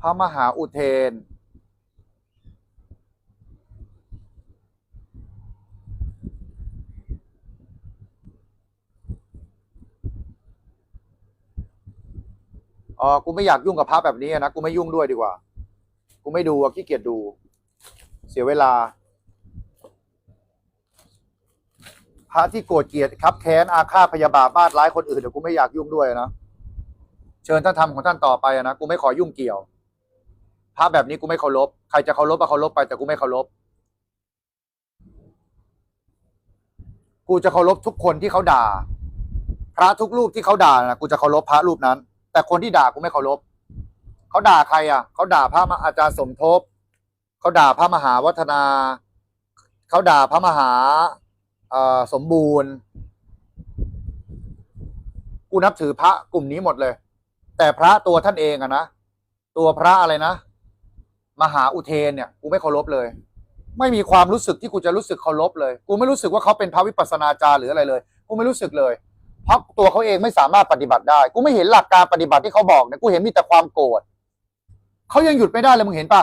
พระมหาอุเทนเออกูไม่อยากยุ่งกับพระแบบนี้นะ กูไม่ยุ่งด้วยดีกว่า กูไม่ดูอะขี้เกียจดู เสียเวลา พระที่โกรธเกลียดครับแค้นอาฆาตพยาบาทมาร้ายคนอื่นเดี๋ยวกูไม่อยากยุ่งด้วยนะ เชิญท่านทำของท่านต่อไปนะ กูไม่ขอยุ่งเกี่ยว พระแบบนี้กูไม่เคารพใครจะเคารพก็เคารพไปแต่กูไม่เคารพกูจะเคารพทุกคนที่เขาด่า พระทุกรูปที่เขาด่านะกูจะเคารพพระรูปนั้น แต่คนที่ด่ากูไม่เคารพเขาด่าใครอะเขาด่าพระมาอาจารย์สมทบเขาด่าพระมหาวัฒนาเขาด่าพระมหาสมบูรณ์ กูนับถือพระกลุ่มนี้หมดเลย แต่พระตัวท่านเองอะนะ ตัวพระอะไรนะ มหาอุเทนเนี่ยกูไม่เคารพเลย ไม่มีความรู้สึกที่กูจะรู้สึกเคารพเลยกูไม่รู้สึกว่าเขาเป็นพระวิปัสสนาจารย์หรืออะไรเลยกูไม่รู้สึกเลย เพราะตัวเขาเองไม่สามารถปฏิบัติได้ กูไม่เห็นหลักการปฏิบัติที่เขาบอกเนี่ยกูเห็นมีแต่ความโกรธเขายังหยุดไม่ได้เลยมึงเห็นปะ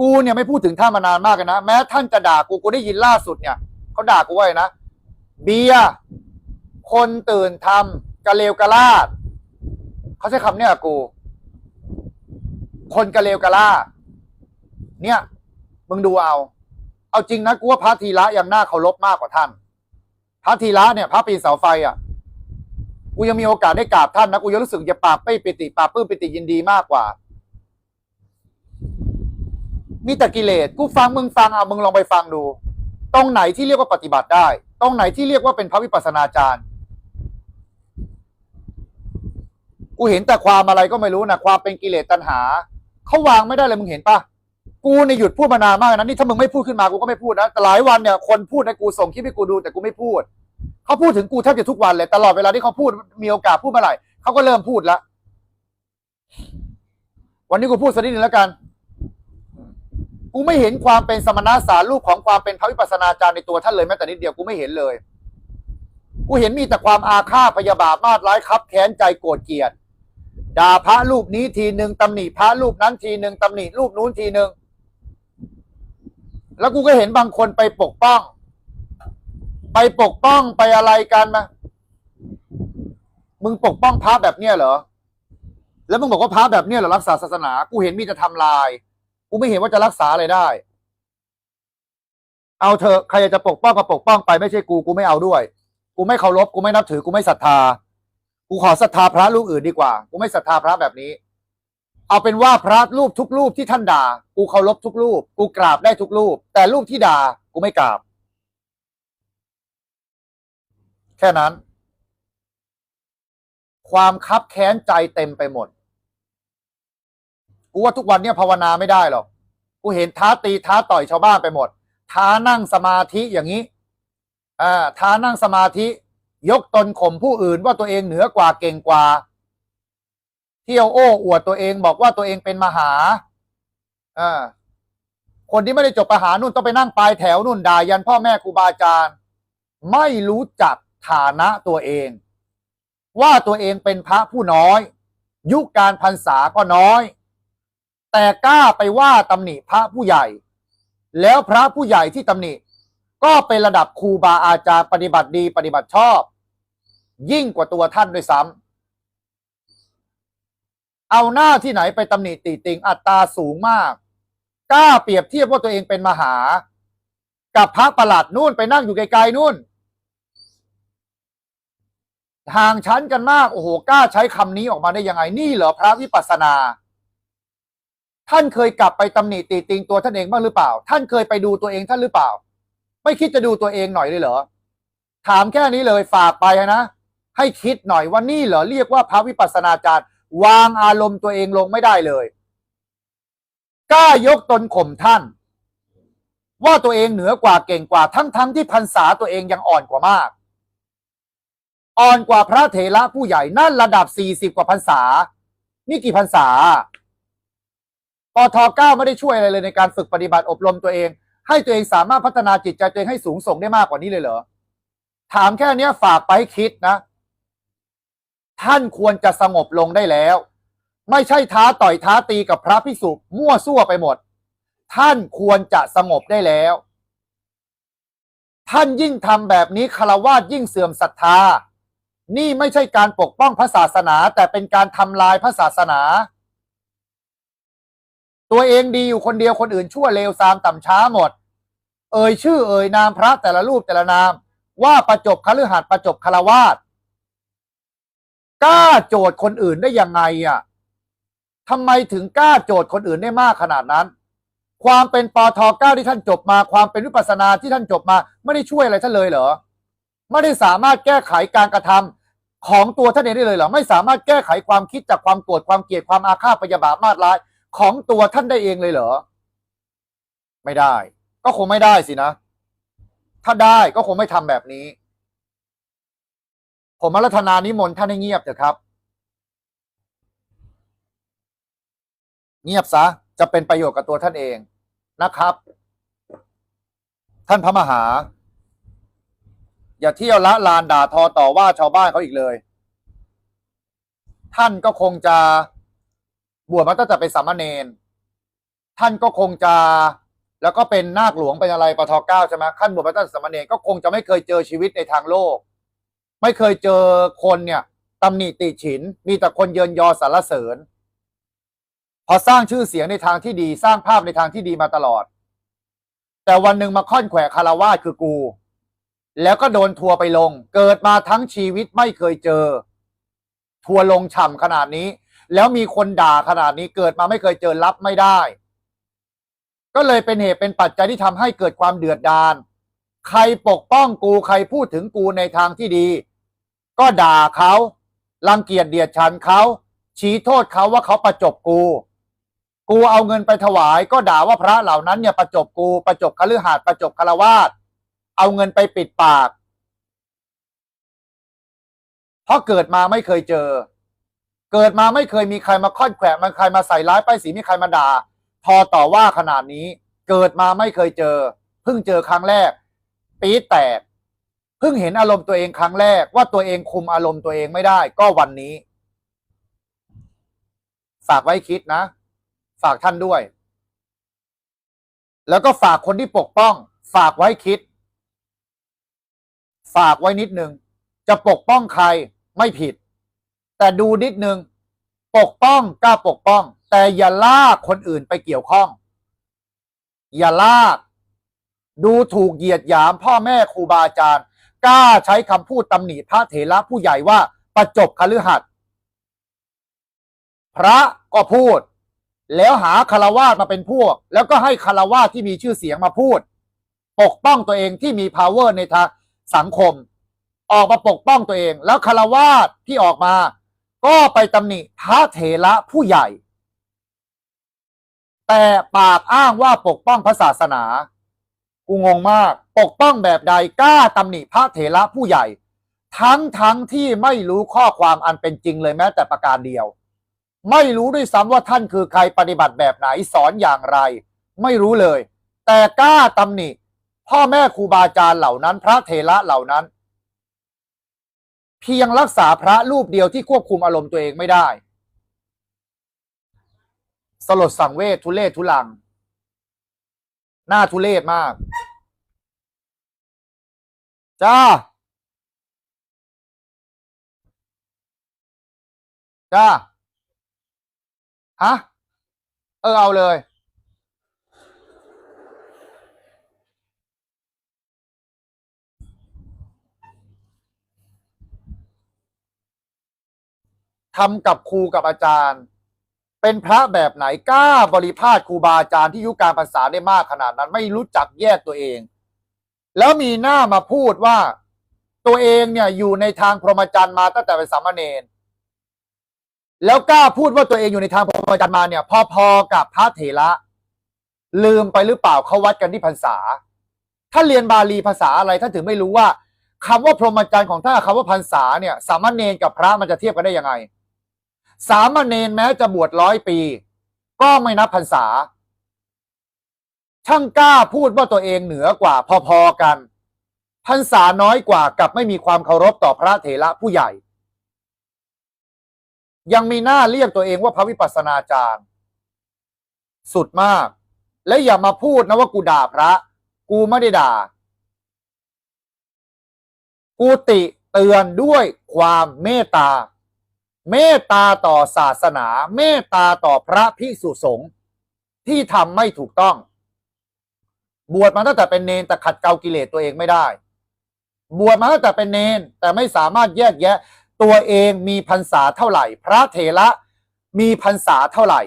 กูเนี่ยไม่พูดถึงท่านมานานมากนะแม้ท่านจะด่ากูกูได้ยินล่าสุดเนี่ยเขาด่ากูไว้นะเบียคนตื่นทำกะเลวกะลาดเขาใช้คำเนี่ยกู คนกะเลวกะลาด เนี่ยมึงดูเอา เอาจริงนะกูว่าพระธีระยังน่าเคารพมากกว่าท่าน พระธีระเนี่ยพระปีนเสาไฟอะกูยังมีโอกาสได้กราบท่านนะกูยังรู้สึกจะปราบไปปิติปราบปื้มปิติยินดีมากกว่า มีแต่กิเลสกูฟังมึงฟังเอามึงลองไปฟังดู ตรงไหนที่เรียกว่าปฏิบัติได้ ตรงไหนที่เรียกว่าเป็นพระวิปัสสนาจารย์กูเห็นแต่ความอะไรก็ไม่รู้นะความเป็นกิเลสตัณหาเขาวางไม่ได้เลยมึงเห็นปะ กูเนี่ยหยุดพูดมานานมากนะนี่ถ้ามึงไม่พูดขึ้นมากูก็ไม่พูดนะแต่หลายวันเนี่ยคนพูดให้กูส่งคลิปให้กูดูแต่กูไม่พูดเขาพูดถึงกูแทบจะทุกวันเลยตลอดเวลาที่เขาพูดมีโอกาสพูดเมื่อไหร่เขาก็เริ่มพูดแล้ววันนี้กูพูดสักนิดนึงแล้วกัน กูไม่เห็นความเป็นสมณะสารรูปของความเป็นพระวิปัสสนาจารย์ในตัวท่านเลยแม้แต่นิดเดียวกูไม่เห็นเลย กูเห็นมีแต่ความอาฆาตพยาบาทมาดร้ายครับแค้นใจโกรธเกลียดด่าพระรูปนี้ทีหนึ่งตำหนิพระรูปนั้นทีหนึ่งตำหนิรูปนู้นทีหนึ่ง แล้วกูก็เห็นบางคนไปปกป้อง ไปปกป้องไปอะไรกันมามึงปกป้องพระแบบเนี้ยเหรอ แล้วมึงบอกว่าพระแบบเนี้ยเหรอรักษาศาสนา กูเห็นมีแต่ทำลาย กูไม่เห็นว่าจะรักษาอะไรได้ เอาเถอะใครอยากจะปกป้องก็ปกป้องไปไม่ใช่กูกูไม่เอาด้วย กูไม่เคารพกูไม่นับถือกูไม่ศรัทธา กูขอศรัทธาพระรูปอื่นดีกว่า กูไม่ศรัทธาพระแบบนี้ เอาเป็นว่าพระรูปทุกรูปที่ท่านด่า กูเคารพทุกรูป กูกราบได้ทุกรูป แต่รูปที่ด่ากูไม่กราบ แค่นั้น ความคับแค้นใจเต็มไปหมด กูว่าทุกวันเนี่ยภาวนาไม่ได้หรอก กูเห็นท้าตีท้าต่อยชาวบ้านไปหมด ท้านั่งสมาธิอย่างนี้ อ่า ท้านั่งสมาธิ ยกตนข่มผู้อื่นว่าตัวเองเหนือกว่าเก่งกว่า เที่ยวโอ้อวดตัวเองบอกว่าตัวเองเป็นมหาอ่าคนที่ไม่ได้จบประหานู่นต้องไปนั่งปลายแถวนู่นด่ายันพ่อแม่ครูบาอาจารย์ ไม่รู้จักฐานะตัวเอง ว่าตัวเองเป็นพระผู้น้อย ยุคการพรรษาก็น้อย แต่กล้าไปว่าตำหนิพระผู้ใหญ่ แล้วพระผู้ใหญ่ที่ตำหนิ ก็เป็นระดับครูบาอาจารย์ปฏิบัติดีปฏิบัติชอบ ยิ่งกว่าตัวท่านด้วยซ้ำ เอาหน้าที่ไหนไปตำหนิติติงอัตราสูงมาก กล้าเปรียบเทียบว่าตัวเองเป็นมหา กับพระประหลัดนู่นไปนั่งอยู่ไกลๆนู่นห่างชั้นกันมากโอ้โหกล้าใช้คำนี้ออกมาได้ยังไงนี่เหรอพระวิปัสสนา ท่านเคยกลับไปตำหนิติติงตัวท่านเองบ้างหรือเปล่า ท่านเคยไปดูตัวเองท่านหรือเปล่า ไม่คิดจะดูตัวเองหน่อยเลยเหรอ ถามแค่นี้เลยฝากไปนะ ให้คิดหน่อยว่านี่เหรอเรียกว่าพระวิปัสสนาจารย์ วางอารมณ์ตัวเองลงไม่ได้เลยกล้ายกตนข่มท่าน ว่าตัวเองเหนือกว่าเก่งกว่าทั้งทั้งที่พรรษาตัวเองยังอ่อนกว่ามาก อ่อนกว่าพระเถระผู้ใหญ่นั่นระดับสี่สิบกว่าพรรษา นี่กี่พรรษาปทเก้าไม่ได้ช่วยอะไรเลยในการฝึกปฏิบัติอบรมตัวเอง ให้ตัวเองสามารถพัฒนาจิตใจตัวเองให้สูงส่งได้มากกว่านี้เลยเหรอถามแค่เนี้ยฝากไปให้คิดนะ ท่านควรจะสงบลงได้แล้ว ไม่ใช่ท้าต่อยท้าตีกับพระภิกษุมั่วซั่วไปหมด ท่านควรจะสงบได้แล้ว ท่านยิ่งทำแบบนี้คารวาสยิ่งเสื่อมศรัทธา นี่ไม่ใช่การปกป้องพระศาสนา แต่เป็นการทำลายพระศาสนา ตัวเองดีอยู่คนเดียวคนอื่นชั่วเลวซามต่ำช้าหมด เอ่ยชื่อเอ่ยนามพระแต่ละรูปแต่ละนาม ว่าประจบคฤหัสถ์ประจบคารวาส กล้าโจทย์คนอื่นได้ยังไงอะทำไมถึงกล้าโจทย์คนอื่นได้มากขนาดนั้น ความเป็นปอทเก้าที่ท่านจบมา ความเป็นวิปัสนาที่ท่านจบมา ไม่ได้ช่วยอะไรท่านเลยเหรอ ไม่ได้สามารถแก้ไขการกระทำของตัวท่านเองได้เลยเหรอ ไม่สามารถแก้ไขความคิดจากความโกรธความเกลียดความอาฆาตพยาบาทมาดร้าย ของตัวท่านได้เองเลยเหรอ ไม่ได้ ก็คงไม่ได้สินะ ถ้าได้ก็คงไม่ทำแบบนี้ ผมอารัธนานิมนต์ท่านให้เงียบเถอะครับ เงียบซะจะเป็นประโยชน์กับตัวท่านเองนะครับ ท่านพระมหา อย่าเที่ยวละลานด่าทอต่อว่าชาวบ้านเขาอีกเลย ท่านก็คงจะบวชมาตั้งแต่เป็นสามเณรท่านก็คงจะแล้วก็เป็นนาคหลวงเป็นอะไรปทเก้าใช่ไหมขั้นบวชมาตั้งแต่สามเณรก็คงจะไม่เคยเจอชีวิตในทางโลก ไม่เคยเจอคนเนี่ยตำหนิติฉิน มีแต่คนเยินยอสรรเสริญ พอสร้างชื่อเสียงในทางที่ดีสร้างภาพในทางที่ดีมาตลอด แต่วันหนึ่งมาค่อนแขวะคารวาสคือกู แล้วก็โดนทัวไปลง เกิดมาทั้งชีวิตไม่เคยเจอ ทัวลงฉ่ำขนาดนี้ แล้วมีคนด่าขนาดนี้เกิดมาไม่เคยเจอรับไม่ได้ ก็เลยเป็นเหตุเป็นปัจจัยที่ทำให้เกิดความเดือดดาล ใครปกป้องกูใครพูดถึงกูในทางที่ดี ก็ด่าเขารังเกียจเดียดฉันเขาชี้โทษเขาว่าเขาประจบกู กูเอาเงินไปถวาย ก็ด่าว่าพระเหล่านั้นเนี่ยประจบกูประจบคฤหาสน์ประจบคารวาสเอาเงินไปปิดปาก เพราะเกิดมาไม่เคยเจอ เกิดมาไม่เคยมีใครมาค่อนแขวะมันใครมาใส่ร้ายป้ายสีมีใครมาด่าพอต่อว่าขนาดนี้ เกิดมาไม่เคยเจอ เพิ่งเจอครั้งแรก ปีแตกเพิ่งเห็นอารมณ์ตัวเองครั้งแรก ว่าตัวเองคุมอารมณ์ตัวเองไม่ได้ ก็วันนี้ ฝากไว้คิดนะ ฝากท่านด้วย แล้วก็ฝากคนที่ปกป้อง ฝากไว้คิด ฝากไว้นิดนึง จะปกป้องใครไม่ผิด แต่ดูนิดนึง ปกป้องกล้าปกป้อง แต่อย่าลากคนอื่นไปเกี่ยวข้อง อย่าลาก ดูถูกเหยียดหยามพ่อแม่ครูบาอาจารย์ กล้าใช้คำพูดตำหนิพระเถระผู้ใหญ่ว่าประจบคฤหัสถ์พระก็พูด แล้วหาคารวาสมาเป็นพวก แล้วก็ให้คารวาสที่มีชื่อเสียงมาพูด ปกป้องตัวเองที่มี power ในทางสังคม ออกมาปกป้องตัวเอง แล้วคารวาสที่ออกมา ก็ไปตำหนิพระเถระผู้ใหญ่ แต่ปากอ้างว่าปกป้องพระศาสนา กูงงมาก ปกป้องแบบใดกล้าตำหนิพระเถระผู้ใหญ่ ทั้งทั้งที่ไม่รู้ข้อความอันเป็นจริงเลยแม้แต่ประการเดียว ไม่รู้ด้วยซ้ำว่าท่านคือใครปฏิบัติแบบไหนสอนอย่างไร ไม่รู้เลย แต่กล้าตำหนิ พ่อแม่ครูบาอาจารย์เหล่านั้น พระเถระเหล่านั้น เพียงรักษาพระรูปเดียวที่ควบคุมอารมณ์ตัวเองไม่ได้ สลดสังเวชทุเลศทุลัง หน้าทุเลศมาก จ้า จ้า ฮะ เออเอาเลยทำกับครูกับอาจารย์ เป็นพระแบบไหนกล้าบริพาทครูบาอาจารย์ที่ยุการภาษาได้มากขนาดนั้น ไม่รู้จักแยกตัวเอง แล้วมีหน้ามาพูดว่า ตัวเองเนี่ยอยู่ในทางพรหมจรรย์มาตั้งแต่เป็นสามเณรแล้วกล้าพูดว่าตัวเองอยู่ในทางพรหมจรรย์มาเนี่ย พอๆกับพระเถระลืมไปหรือเปล่าเขาวัดกันที่ภาษาถ้าเรียนบาลีภาษาอะไรท่านถึงไม่รู้ว่าคำว่าพรหมจรรย์ของท่านคำว่าพรรษาเนี่ย สามเณรกับพระมันจะเทียบกันได้ยังไง สามเณรแม้จะบวชร้อยปี ก็ไม่นับพรรษา ช่างกล้าพูดว่าตัวเองเหนือกว่าพอๆกันพรรษาน้อยกว่ากับไม่มีความเคารพต่อพระเถระผู้ใหญ่ ยังมีหน้าเรียกตัวเองว่าพระวิปัสสนาจารย์ สุดมาก และอย่ามาพูดนะว่ากูด่าพระ กูไม่ได้ด่า กูติเตือนด้วยความเมตตา เมตตาต่อศาสนา เมตตาต่อพระพิสุสงฆ์ที่ทำไม่ถูกต้อง บวชมาตั้งแต่เป็นเนนแต่ขัดเกลากิเลสตัวเองไม่ได้ บวชมาตั้งแต่เป็นเนนแต่ไม่สามารถแยกแยะ ตัวเองมีพรรษาเท่าไหร่ พระเถระมีพรรษาเท่าไหร่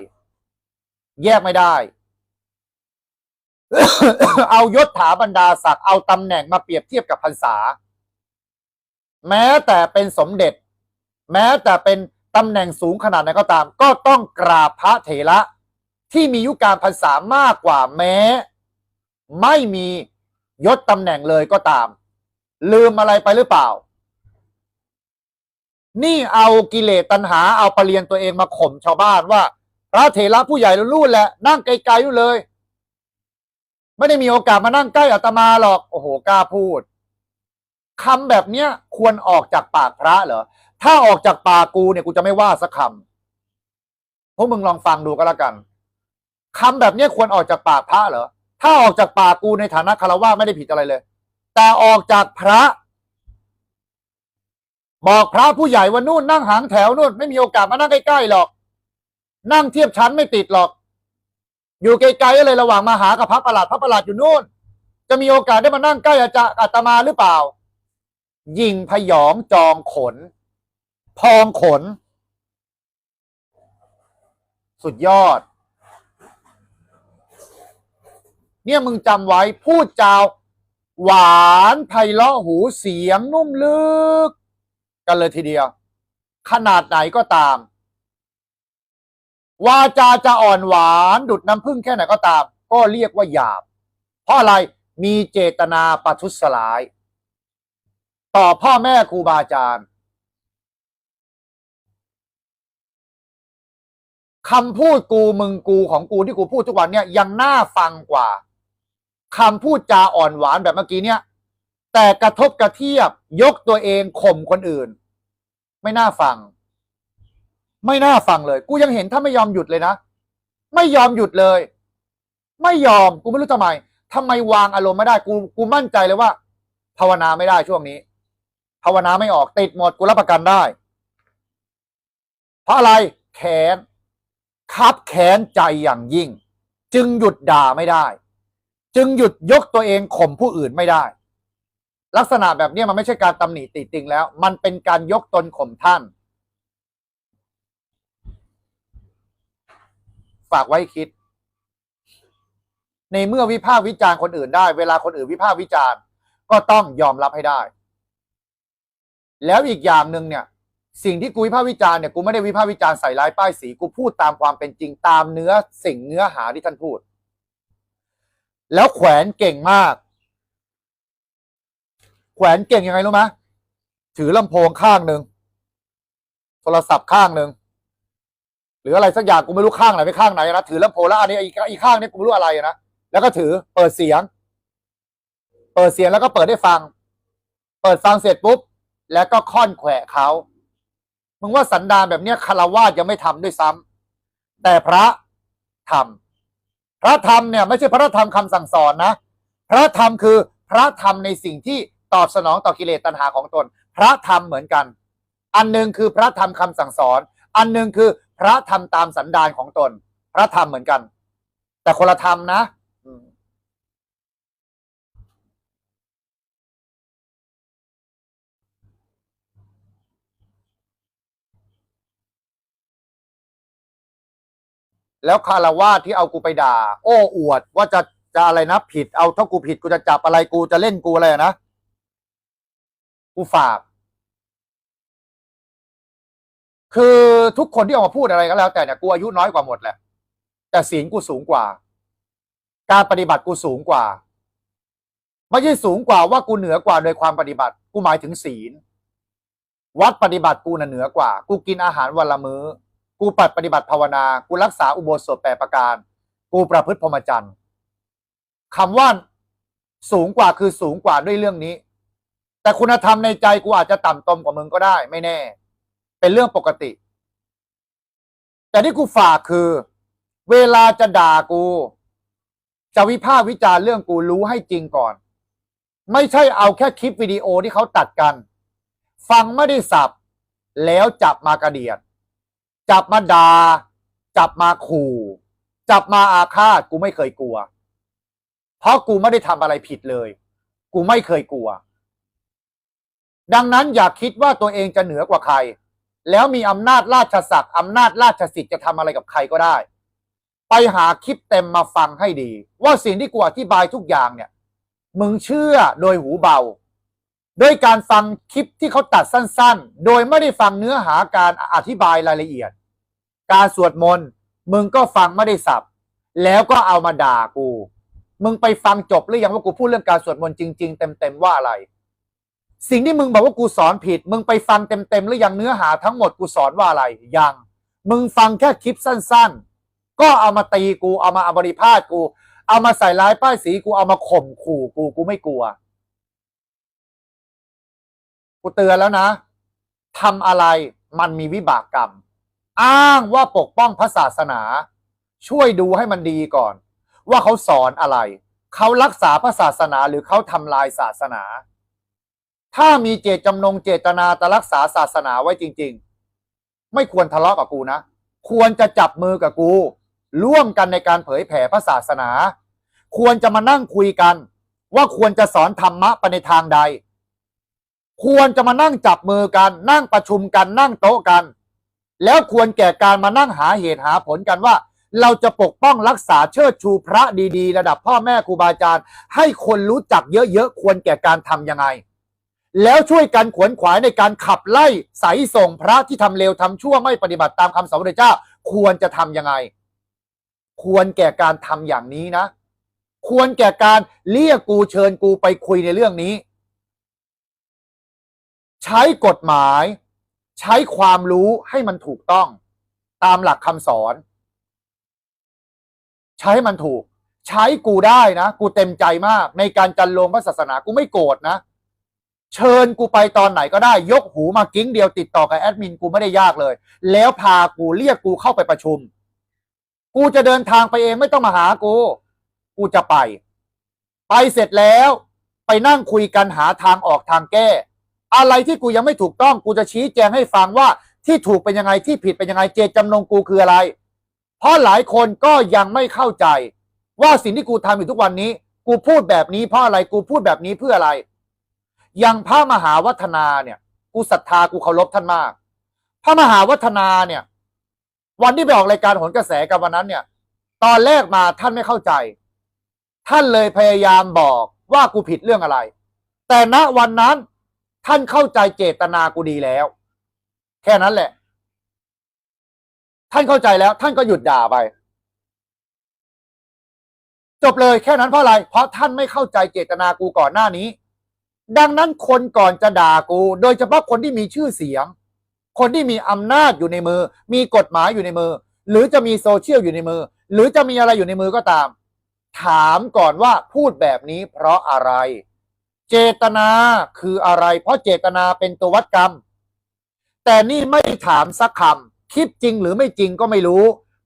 แยกไม่ได้ เอายศถาบรรดาศักดิ์เอาตำแหน่งมาเปรียบเทียบกับพรรษา แม้แต่เป็นสมเด็จ แม้แต่เป็นตำแหน่งสูงขนาดไหนก็ตาม ก็ต้องกราบพระเถระที่มียุการพรรษามากกว่าแม้ ไม่มียศตำแหน่งเลยก็ตาม ลืมอะไรไปหรือเปล่า นี่เอากิเลสตัณหาเอาปรเรียนตัวเองมาข่มชาวบ้านว่า พระเถระผู้ใหญ่รุ่นแหละ นั่งไกลๆอยู่เลย ไม่ได้มีโอกาสมานั่งใกล้อาตมาหรอก โอ้โหกล้าพูดคำแบบเนี้ยควรออกจากปากพระเหรอ ถ้าออกจากปากกูเนี่ยกูจะไม่ว่าสักคำพวกมึงลองฟังดูก็แล้วกันคำแบบนี้ควรออกจากปากพระเหรอ ถ้าออกจากปากกูในฐานะคารวะไม่ได้ผิดอะไรเลย แต่ออกจากพระ บอกพระผู้ใหญ่ว่านู่นนั่งหางแถวนู่นไม่มีโอกาสมานั่งใกล้ๆหรอก นั่งเทียบชั้นไม่ติดหรอก อยู่ไกลๆเลยระหว่างมาหากับพระประหลัดพระประหลัดอยู่นู่น จะมีโอกาสได้มานั่งใกล้อาจารย์อาตมาหรือเปล่า ยิงพยองจองขน พองขน สุดยอด เนี่ยมึงจำไว้พูดจาวหวานไพเราะหูเสียงนุ่มลึก กันเลยทีเดียว ขนาดไหนก็ตาม วาจาจะอ่อนหวานดุดน้ำผึ้งแค่ไหนก็ตาม ก็เรียกว่าหยาบ เพราะอะไรมีเจตนาประทุษร้าย ต่อพ่อแม่ครูบาอาจารย์ คำพูดกูมึงกูของกูที่กูพูดทุกวันเนี่ยยังน่าฟังกว่าคำพูดจาอ่อนหวานแบบเมื่อกี้เนี่ย แต่กระทบกระเทียบยกตัวเองข่มคนอื่น ไม่น่าฟัง ไม่น่าฟังเลย กูยังเห็นถ้าไม่ยอมหยุดเลยนะ ไม่ยอมหยุดเลย ไม่ยอมกูไม่รู้ทำไมทำไมวางอารมณ์ไม่ได้กูกูมั่นใจเลยว่า ภาวนาไม่ได้ช่วงนี้ ภาวนาไม่ออกติดหมดกูรับประกันได้ เพราะอะไรแค้น คับแค้นใจอย่างยิ่ง จึงหยุดด่าไม่ได้ จึงหยุดยกตัวเองข่มผู้อื่นไม่ได้ ลักษณะแบบนี้มันไม่ใช่การตำหนิติติงแล้ว มันเป็นการยกตนข่มท่าน ฝากไว้คิด ในเมื่อวิพากษ์วิจารณ์คนอื่นได้ เวลาคนอื่นวิพากษ์วิจารณ์ ก็ต้องยอมรับให้ได้ แล้วอีกอย่างหนึ่งเนี่ย สิ่งที่กูวิพากษ์วิจารณ์เนี่ยกูไม่ได้วิพากษ์วิจารณ์ใส่ร้ายป้ายสีกูพูดตามความเป็นจริงตามเนื้อสิ่งเนื้อหาที่ท่านพูด แล้วแขวนเก่งมาก แขวนเก่งยังไงรู้ไหมถือลำโพงข้างหนึ่งโทรศัพท์ข้างหนึ่งหรืออะไรสักอย่างกูไม่รู้ข้างไหนไม่ข้างไหนนะถือลำโพงแล้วอันนี้อีกอีกข้างนี้กูไม่รู้อะไรนะแล้วก็ถือเปิดเสียง เปิดเสียงแล้วก็เปิดได้ฟัง เปิดฟังเสร็จปุ๊บแล้วก็ค่อนแขวะเขา มึงว่าสันดานแบบเนี้ยคารวาสยังไม่ทำด้วยซ้ำแต่พระทำพระธรรมเนี่ยไม่ใช่พระธรรมคำสั่งสอนนะ พระธรรมคือพระธรรมในสิ่งที่ตอบสนองต่อกิเลสตัณหาของตน พระธรรมเหมือนกัน อันหนึ่งคือพระธรรมคำสั่งสอน อันหนึ่งคือพระธรรมตามสันดานของตน พระธรรมเหมือนกัน แต่คนละธรรมนะ แล้วคารวาสที่เอากูไปด่า โอ้อวดว่าจะจะอะไรนะผิดเอาถ้ากูผิดกูจะจับอะไรกูจะเล่นกูอะไรนะกูฝาก คือทุกคนที่ออกมาพูดอะไรก็แล้ว แต่เนี่ยกูอายุน้อยกว่าหมดแหละ แต่ศีลกูสูงกว่า การปฏิบัติกูสูงกว่าไม่ใช่สูงกว่าว่ากูเหนือกว่าโดยความปฏิบัติ กูหมายถึงศีล วัดปฏิบัติกูน่ะเหนือกว่า กูกินอาหารวันละมือ้อ กูปัดปฏิบัติภาวนา กูรักษาอุโบสถแปดประการ กูประพฤติพรหมจรรย์คำว่าสูงกว่าคือสูงกว่าด้วยเรื่องนี้ แต่คุณธรรมในใจกูอาจจะต่ำตมกว่ามึงก็ได้ ไม่แน่ เป็นเรื่องปกติ แต่ที่กูฝากคือ เวลาจะด่ากู จะวิพากษ์วิจารเรื่องกูรู้ให้จริงก่อน ไม่ใช่เอาแค่คลิปวิดีโอที่เขาตัดกัน ฟังไม่ได้สับแล้วจับมากระเดียด จับมาดา่าจับมาขู่ จับมาอาฆาตกูไม่เคยกลัว เพราะกูไม่ได้ทำอะไรผิดเลย กูไม่เคยกลัว ดังนั้นอย่าคิดว่าตัวเองจะเหนือกว่าใคร แล้วมีอำนาจราชศักดิ์อำนาจราชสิทธิ์จะทำอะไรกับใครก็ได้ ไปหาคลิปเต็มมาฟังให้ดี ว่าสิ่งที่กูอธิบายทุกอย่างเนี่ย มึงเชื่อโดยหูเบา โดยการฟังคลิปที่เขาตัดสั้นๆ โดยไม่ได้ฟังเนื้อหาการอธิบายรายละเอียด การสวดมนต์มึงก็ฟังไม่ได้สับ แล้วก็เอามาด่ากู มึงไปฟังจบหรือยังว่ากูพูดเรื่องการสวดมนต์จริง ๆ เต็มๆว่าอะไร สิ่งที่มึงบอกว่ากูสอนผิด มึงไปฟังเต็มๆหรือยังเนื้อหาทั้งหมดกูสอนว่าอะไรยังมึงฟังแค่คลิปสั้น ๆ ก็เอามาตีกูเอามาอบริพาทกู เอามาใส่ร้ายป้ายสีกูเอามาข่มขู่กูกูไม่กลัว กูเตือนแล้วนะทำอะไรมันมีวิบากกรรม อ้างว่าปกป้องพระศาสนา ช่วยดูให้มันดีก่อน ว่าเขาสอนอะไร เขารักษาพระศาสนาหรือเขาทำลายศาสนา ถ้ามีเจตจำนงเจตนาจะรักษาศาสนาไว้จริง ๆ ไม่ควรทะเลาะกับกูนะ ควรจะจับมือกับกู ร่วมกันในการเผยแผ่พระศาสนา ควรจะมานั่งคุยกัน ว่าควรจะสอนธรรมะไปในทางใด ควรจะมานั่งจับมือกันนั่งประชุมกันนั่งโต๊ะกัน แล้วควรแก่การมานั่งหาเหตุหาผลกันว่า เราจะปกป้องรักษาเชิดชูพระดีๆ ระดับพ่อแม่ครูบาอาจารย์ ให้คนรู้จักเยอะๆควรแก่การทำยังไง แล้วช่วยกันขวนขวายในการขับไล่ใสยส่งพระที่ทำเลวทำชั่วไม่ปฏิบัติตามคำสอนพระเจ้า ควรจะทำยังไง ควรแก่การทำอย่างนี้นะ ควรแก่การเรียกกูเชิญกูไปคุยในเรื่องนี้ ใช้กฎหมาย ใช้ความรู้ให้มันถูกต้อง ตามหลักคำสอน ใช้มันถูก ใช้กูได้นะ กูเต็มใจมาก ในการจันลงพระศาสนากูไม่โกรธนะ เชิญกูไปตอนไหนก็ได้ ยกหูมากิ้งเดียวติดต่อกับแอดมินกูไม่ได้ยากเลย แล้วพากูเรียกกูเข้าไปประชุม กูจะเดินทางไปเองไม่ต้องมาหากู กูจะไป ไปเสร็จแล้ว ไปนั่งคุยกันหาทางออกทางแก้ อะไรที่กูยังไม่ถูกต้องกูจะชี้แจงให้ฟังว่าที่ถูกเป็นยังไงที่ผิดเป็นยังไงเจตจำนงกูคืออะไร เพราะหลายคนก็ยังไม่เข้าใจ ว่าสิ่งที่กูทำอยู่ทุกวันนี้ กูพูดแบบนี้เพราะอะไรกูพูดแบบนี้เพื่ออะไรอย่างพระมหาวัฒนาเนี่ย กูศรัทธากูเคารพท่านมาก พระมหาวัฒนาเนี่ย วันที่ไปออกรายการหนกระแสกันวันนั้นเนี่ย ตอนแรกมาท่านไม่เข้าใจ ท่านเลยพยายามบอกว่ากูผิดเรื่องอะไร แต่ณวันนั้น ท่านเข้าใจเจตนากูดีแล้ว แค่นั้นแหละ ท่านเข้าใจแล้ว ท่านก็หยุดด่าไป จบเลยแค่นั้นเพราะอะไร เพราะท่านไม่เข้าใจเจตนากูก่อนหน้านี้ ดังนั้นคนก่อนจะด่ากู โดยเฉพาะคนที่มีชื่อเสียง คนที่มีอำนาจอยู่ในมือ มีกฎหมายอยู่ในมือ หรือจะมีโซเชียลอยู่ในมือ หรือจะมีอะไรอยู่ในมือก็ตาม ถามก่อนว่าพูดแบบนี้เพราะอะไร เจตนาคืออะไร เพราะเจตนาเป็นตัววัดกรรม แต่นี่ไม่ถามสักคำคิดจริงหรือไม่จริงก็ไม่รู้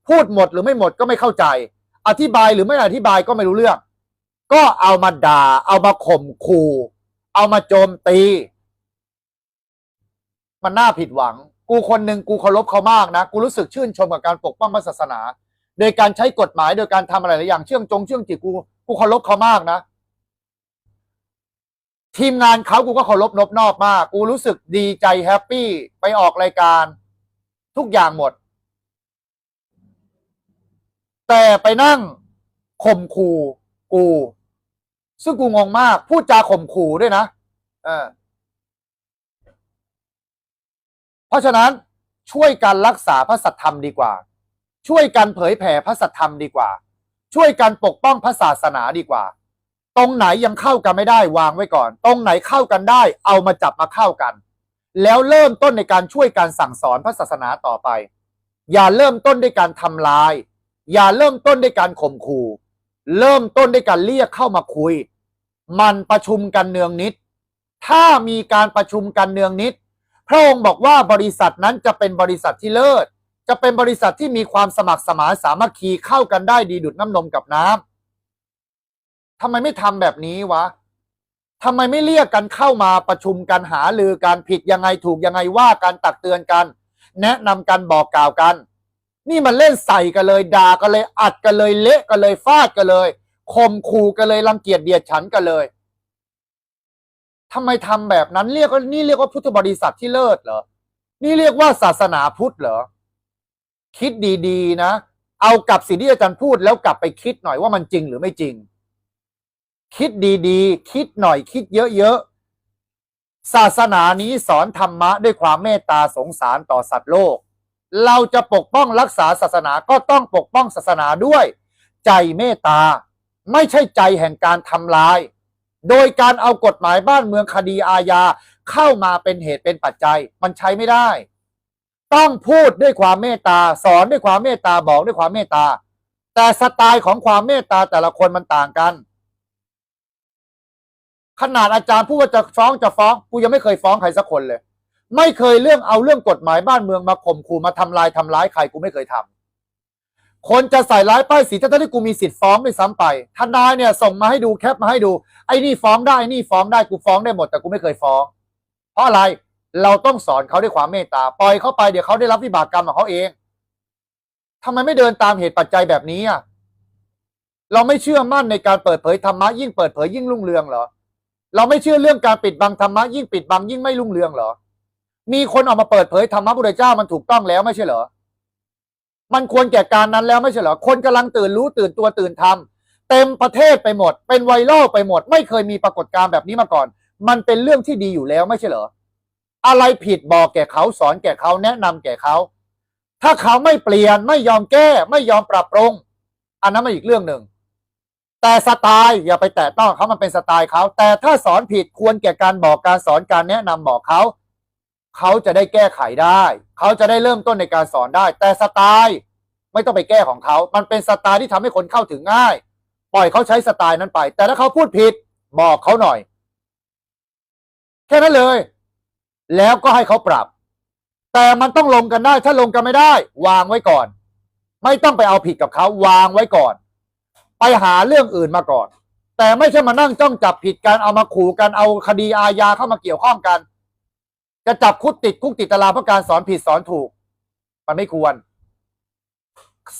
พูดหมดหรือไม่หมดก็ไม่เข้าใจ อธิบายหรือไม่อธิบายก็ไม่รู้เรื่อง ก็เอามาด่า เอามาข่มขู่เอามาโจมตี มันน่าผิดหวัง กูคนหนึ่งกูเคารพเขามากนะ กูรู้สึกชื่นชมกับการปกป้องพระศาสนา โดยการใช้กฎหมายโดยการทำอะไรหลายอย่างเชื่องจงเชื่องจิตกูกูเคารพเขามากนะ ทีมงานเขากูก็เคารพนบนอบมาก กูรู้สึกดีใจแฮปปี้ไปออกรายการ ทุกอย่างหมด แต่ไปนั่งข่มขู่กู ซึ่งกูงงมาก พูดจาข่มขู่ด้วยนะเออเพราะฉะนั้นช่วยกันรักษาพระสัทธรรมดีกว่า ช่วยกันเผยแผ่พระสัทธรรมดีกว่า ช่วยกันปกป้องพระศาสนาดีกว่า ตรงไหนยังเข้ากันไม่ได้วางไว้ก่อน ตรงไหนเข้ากันได้ เอามาจับมาเข้ากัน แล้วเริ่มต้นในการช่วยการสั่งสอนพระศาสนาต่อไป อย่าเริ่มต้นด้วยการทำลาย อย่าเริ่มต้นด้วยการข่มขู่ เริ่มต้นด้วยการเรียกเข้ามาคุย มันประชุมกันเนืองนิด ถ้ามีการประชุมกันเนืองนิด พระองค์บอกว่าบริษัทนั้นจะเป็นบริษัทที่เลิศ จะเป็นบริษัทที่มีความสมัครสมานสามัคคีเข้ากันได้ดีดุดน้ำนมกับน้ำ ทำไมไม่ทำแบบนี้วะทำไมไม่เรียกกันเข้ามาประชุมกันหาลือการผิดยังไงถูกยังไงว่ากันตักเตือนกัน แนะนำกันบอกกล่าวกัน นี่มันเล่นใส่กันเลยด่ากันเลยอัดกันเลยเละกันเลยฟาดกันเลยข่มขู่กันเลยรังเกียจเดียดฉันกันเลยทำไมทำแบบนั้นเรียกว่านี่เรียกว่าพุทธบริษัทที่เลิศเหรอ นี่เรียกว่าศาสนาพุทธเหรอ คิดดีๆนะ เอากับสิ่งที่อาจารย์พูดแล้วกลับไปคิดหน่อยว่ามันจริงหรือไม่จริง คิดดีๆ คิดหน่อยคิดเยอะๆศาสนานี้สอนธรรมะด้วยความเมตตาสงสารต่อสัตว์โลก เราจะปกป้องรักษาศาสนาก็ต้องปกป้องศาสนาด้วย ใจเมตตา ไม่ใช่ใจแห่งการทำลาย โดยการเอากฎหมายบ้านเมืองคดีอาญาเข้ามาเป็นเหตุเป็นปัจจัย มันใช้ไม่ได้ ต้องพูดด้วยความเมตตาสอนด้วยความเมตตาบอกด้วยความเมตตาแต่สไตล์ของความเมตตาแต่ละคนมันต่างกัน ขนาดอาจารย์พูดว่าจะฟ้องจะฟ้องกูยังไม่เคยฟ้องใครสักคนเลย ไม่เคยเรื่องเอาเรื่องกฎหมายบ้านเมืองมาข่มขู่มาทำลายทำร้ายใครกูไม่เคยทำคนจะใส่ร้ายป้ายสีทั้งๆที่กูมีสิทธิ์ฟ้องด้วยซ้ำไปทนายเนี่ยส่งมาให้ดูแคปมาให้ดูไอ้นี่ฟ้องได้ไอ้นี่ฟ้องได้กูฟ้องได้หมดแต่กูไม่เคยฟ้อง เพราะอะไรเราต้องสอนเขาด้วยความเมตตาปล่อยเขาไปเดี๋ยวเขาได้รับวิบากกรรมของเขาเองทำไมไม่เดินตามเหตุปัจจัยแบบนี้อะเราไม่เชื่อมั่นในการเปิดเผยธรรมะยิ่งเปิดเผยยิ่งรุ่งเรืองเหรอ เราไม่เชื่อเรื่องการปิดบังธรรมะยิ่งปิดบังยิ่งไม่รุ่งเรืองเหรอ มีคนออกมาเปิดเผยธรรมะพุทธเจ้ามันถูกต้องแล้วไม่ใช่เหรอ มันควรแก่การนั้นแล้วไม่ใช่เหรอ คนกำลังตื่นรู้ตื่นตัวตื่นทำเต็มประเทศไปหมด เป็นไวรัลไปหมด ไม่เคยมีปรากฏการณ์แบบนี้มาก่อน มันเป็นเรื่องที่ดีอยู่แล้วไม่ใช่เหรอ อะไรผิดบอกแก่เขาสอนแก่เขาแนะนำแก่เขา ถ้าเขาไม่เปลี่ยนไม่ยอมแก้ ไม่ยอมปรับปรุง อันนั้นมันอีกเรื่องหนึ่ง แต่สไตล์อย่าไปแตะต้องเขามันเป็นสไตล์เขา แต่ถ้าสอนผิดควรแก่การบอกการสอนการแนะนำบอกเขาเขาจะได้แก้ไขได้ เขาจะได้เริ่มต้นในการสอนได้ แต่สไตล์ไม่ต้องไปแก้ของเขา มันเป็นสไตล์ที่ทำให้คนเข้าถึงง่าย ปล่อยเขาใช้สไตล์นั้นไป แต่ถ้าเขาพูดผิดบอกเขาหน่อย แค่นั้นเลย แล้วก็ให้เขาปรับ แต่มันต้องลงกันได้ ถ้าลงกันไม่ได้ วางไว้ก่อน ไม่ต้องไปเอาผิดกับเขาวางไว้ก่อน ไปหาเรื่องอื่นมาก่อน แต่ไม่ใช่มานั่งจ้องจับผิดกันเอามาขู่กันเอาคดีอาญาเข้ามาเกี่ยวข้องกัน จะจับคุกติดคุกติดตารางเพราะการสอนผิดสอนถูก มันไม่ควร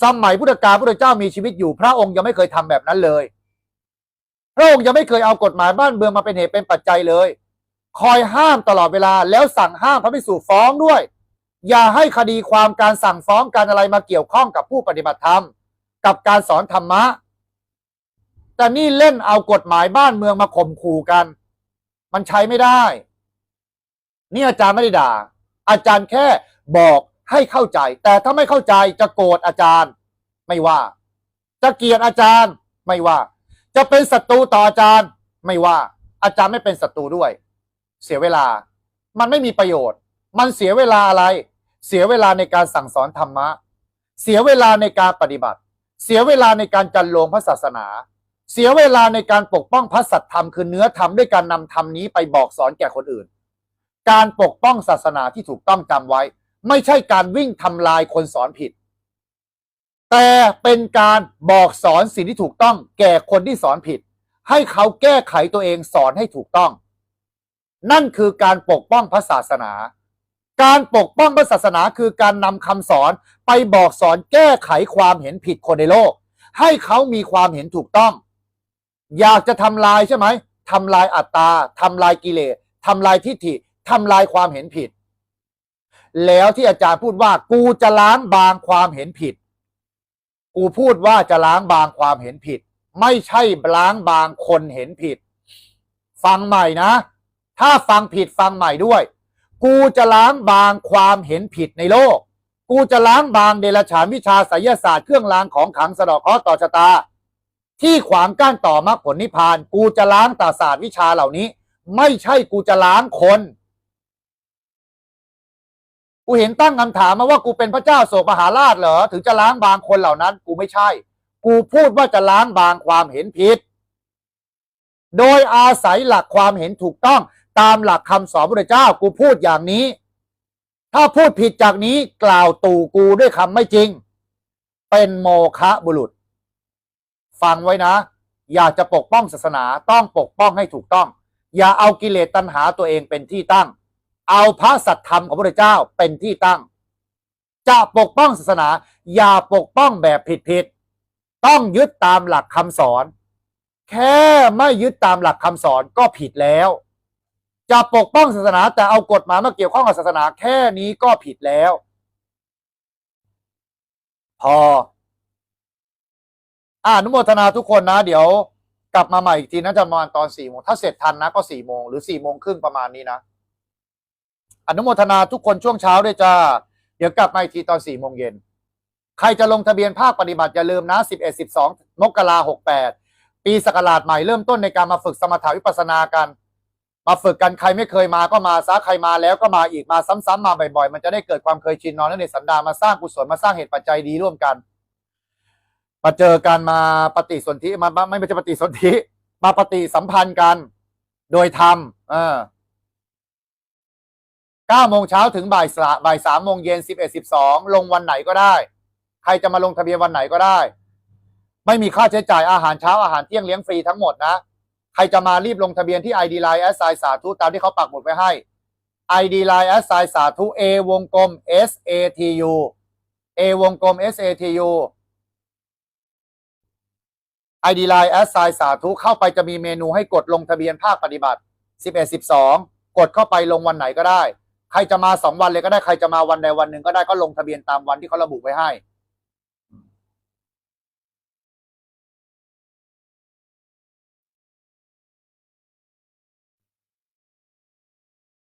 สมัยพุทธกาลพุทธเจ้ามีชีวิตอยู่ พระองค์ยังไม่เคยทำแบบนั้นเลย พระองค์ยังไม่เคยเอากฎหมายบ้านเมืองมาเป็นเหตุเป็นปัจจัยเลย คอยห้ามตลอดเวลาแล้วสั่งห้ามพระภิกษุฟ้องด้วย อย่าให้คดีความการสั่งฟ้องการอะไรมาเกี่ยวข้องกับผู้ปฏิบัติธรรม กับการสอนธรรมะ แต่นี่เล่นเอากฎหมายบ้านเมืองมาข่มขู่กัน มันใช้ไม่ได้ นี่อาจารย์ไม่ได้ด่า อาจารย์แค่บอกให้เข้าใจ แต่ถ้าไม่เข้าใจจะโกรธอาจารย์ ไม่ว่า จะเกลียดอาจารย์ ไม่ว่า จะเป็นศัตรูต่ออาจารย์ ไม่ว่า อาจารย์ไม่เป็นศัตรูด้วย เสียเวลา มันไม่มีประโยชน์ มันเสียเวลาอะไร เสียเวลาในการสั่งสอนธรรมะ เสียเวลาในการปฏิบัติ เสียเวลาในการจันโลงพระศาสนา เสียเวลาในการปกป้องพระสัตธรรมคือเนื้อธรรมด้วยการนำธรรมนี้ไปบอกสอนแก่คนอื่น การปกป้องศาสนาที่ถูกต้องจำไว้ ไม่ใช่การวิ่งทำลายคนสอนผิด แต่เป็นการบอกสอนสิ่งที่ถูกต้องแก่คนที่สอนผิด ให้เขาแก้ไขตัวเองสอนให้ถูกต้อง นั่นคือการปกป้องพระศาสนา การปกป้องพระศาสนาคือการนำคำสอนไปบอกสอนแก้ไขความเห็นผิดคนในโลก ให้เขามีความเห็นถูกต้อง อยากจะทำลายใช่ไหมทำลายอัตตาทำลายกิเลสทำลายทิฏฐิทำลายความเห็นผิด แล้วที่อาจารย์พูดว่า กูจะล้างบางความเห็นผิด กูพูดว่าจะล้างบางความเห็นผิด ไม่ใช่ล้างบางคนเห็นผิด ฟังใหม่นะ ถ้าฟังผิดฟังใหม่ด้วย กูจะล้างบางความเห็นผิดในโลก กูจะล้างบางเดลฉานวิชาไสยศาสตร์เครื่องรางของขังสะดอกเคราะห์ต่อชะตา ที่ขวางกั้นต่อมรรคผลนิพพาน กูจะล้างตาศาสตร์วิชาเหล่านี้ ไม่ใช่กูจะล้างคน กูเห็นตั้งคำถามมาว่ากูเป็นพระเจ้าโศกมหาราชเหรอ ถึงจะล้างบางคนเหล่านั้น กูไม่ใช่ กูพูดว่าจะล้างบางความเห็นผิด โดยอาศัยหลักความเห็นถูกต้องตามหลักคำสอนพระเจ้า กูพูดอย่างนี้ ถ้าพูดผิดจากนี้กล่าวตู่กูด้วยคำไม่จริง เป็นโมฆะบุรุษ ฟังไว้นะ อยากจะปกป้องศาสนาต้องปกป้องให้ถูกต้อง อย่าเอากิเลสตัณหาตัวเองเป็นที่ตั้ง เอาพระสัตธรรมของพระเจ้าเป็นที่ตั้ง จะปกป้องศาสนา อย่าปกป้องแบบผิดๆต้องยึดตามหลักคำสอน แค่ไม่ยึดตามหลักคำสอนก็ผิดแล้ว จะปกป้องศาสนาแต่เอากฎหมายมาเกี่ยวข้องกับศาสนาแค่นี้ก็ผิดแล้ว พอ อ่านุโมทนาทุกคนนะ เดี๋ยวกลับมาใหม่อีกทีนะจะประมาณตอนสี่โมงถ้าเสร็จทันนะก็สี่โมงหรือสี่โมงครึ่งประมาณนี้นะอนุโมทนาทุกคนช่วงเช้าด้วยจ้า เดี๋ยวกลับมาอีกทีตอนสี่โมงเย็นใครจะลงทะเบียนภาคปฏิบัติอย่าลืมนะสิบเอ็ดสิบสองมกราหกแปดปีสกราชใหม่เริ่มต้นในการมาฝึกสมถาวิปัสสนากัน มาฝึกกันใครไม่เคยมาก็มาซะใครมาแล้วก็มาอีกมาซ้ำๆมาบ่อยๆ มันจะได้เกิดความเคยชินนอนในสันดานมาสร้างกุศลมาสร้างเหตุปัจจัยดีร่วมกัน มาเจอกันมาปฏิสนธิมาไมาไม่ใช่ปฏิสนธิมาปฏิสัมพันธ์กัน โดยธรรมเออเก้าโมงเช้าถึงบ่ายสาบ่ายสามโมงเย็นสิบเอ็ดสิบสองลงวันไหนก็ได้ ใครจะมาลงทะเบียนวันไหนก็ได้ ไม่มีค่าใช้จ่ายอาหารเช้าอาหารเที่ยงเลี้ยงฟรีทั้งหมดนะ ใครจะมารีบลงทะเบียนที่ ID Line แอสไซสาธุตามที่เขาปักหมุดไว้ให้ ID Line แอสไซสาธุ A วงกลม S A T U A วงกลม S A T U ID Line แอสไซสาธุเข้าไปจะมีเมนูให้กดลงทะเบียนภาคปฏิบัติ 11 12 กดเข้าไปลงวันไหนก็ได้ ใครจะมา 2 วันเลยก็ได้ใครจะมาวันใดวันหนึ่งก็ได้ก็ลงทะเบียนตามวันที่เขาระบุไว้ให้